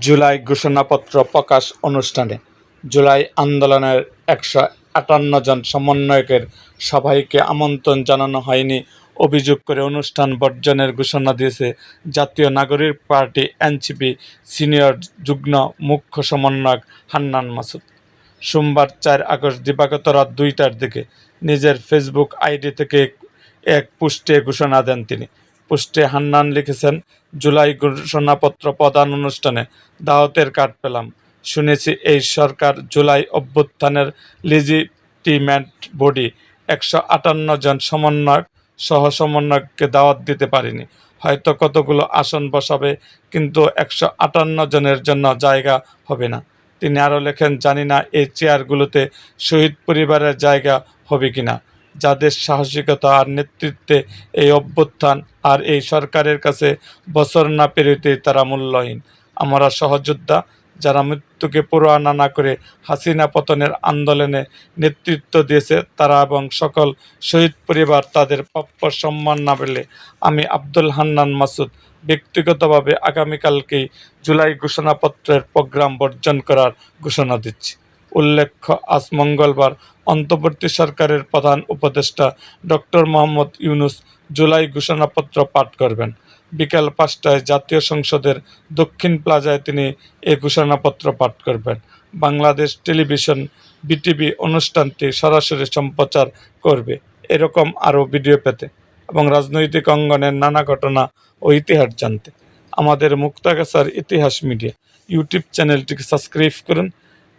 জুলাই ঘোষণাপত্র প্রকাশ অনুষ্ঠানে জুলাই আন্দোলনের একশো আটান্ন জন সমন্বয়কের সবাইকে আমন্ত্রণ জানানো হয়নি। অভিযোগ করে অনুষ্ঠান বর্জনের ঘোষণা দিয়েছে জাতীয় নাগরিক পার্টি এনসিপি সিনিয়র যুগ্ম মুখ্য সমন্বয়ক হান্নান মাসুদ। সোমবার চার আগস্ট দিবাগত রাত দুইটার দিকে নিজের ফেসবুক আইডি থেকে এক পোস্টে ঘোষণা দেন তিনি। পোস্টে হান্নান লিখেছেন, জুলাই ঘোষণাপত্র প্রদান অনুষ্ঠানে দাওয়াতের কার্ড পেলাম। শুনেছি এই সরকার জুলাই অভ্যুত্থানের লিজিটিমেট বডি একশো আটান্ন জন সমন্বয়ক সহ সমন্বয়ককে দাওয়াত দিতে পারিনি। হয়তো কতগুলো আসন বসাবে, কিন্তু একশো আটান্ন জনের জন্য জায়গা হবে না। তিনি আরও লেখেন, জানি না এই চেয়ারগুলোতে শহীদ পরিবারের জায়গা হবে কিনা। যাদের সাহসিকতা আর নেতৃত্বে এই অভ্যুত্থান আর এই সরকারের কাছে বছর না পেরোতেই তারা মূল্যহীন। আমরা সহযোদ্ধা যারা মৃত্যুকে পুরোয়ানা না করে হাসিনা পতনের আন্দোলনে নেতৃত্ব দিয়েছে, তারা এবং সকল শহীদ পরিবার তাদের প্রাপ্য সম্মান না পেলে আমি আব্দুল হান্নান মাসুদ ব্যক্তিগতভাবে আগামীকালকেই জুলাই ঘোষণাপত্রের প্রোগ্রাম বর্জন করার ঘোষণা দিচ্ছি। উল্লেখ্য, আজ মঙ্গলবার অন্তর্বর্তী সরকারের প্রধান উপদেষ্টা ডক্টর মোহাম্মদ ইউনুস জুলাই ঘোষণাপত্র পাঠ করবেন। বিকাল পাঁচটায় জাতীয় সংসদের দক্ষিণ প্লাজায় তিনি এ ঘোষণাপত্র পাঠ করবেন। বাংলাদেশ টেলিভিশন বিটিভি অনুষ্ঠানটি সরাসরি সম্প্রচার করবে। এরকম আরও ভিডিও পেতে এবং রাজনৈতিক অঙ্গনের নানা ঘটনা ও ইতিহাস জানতে। আমাদের মুক্তাগাছার ইতিহাস মিডিয়া ইউটিউব চ্যানেলটিকে সাবস্ক্রাইব করুন।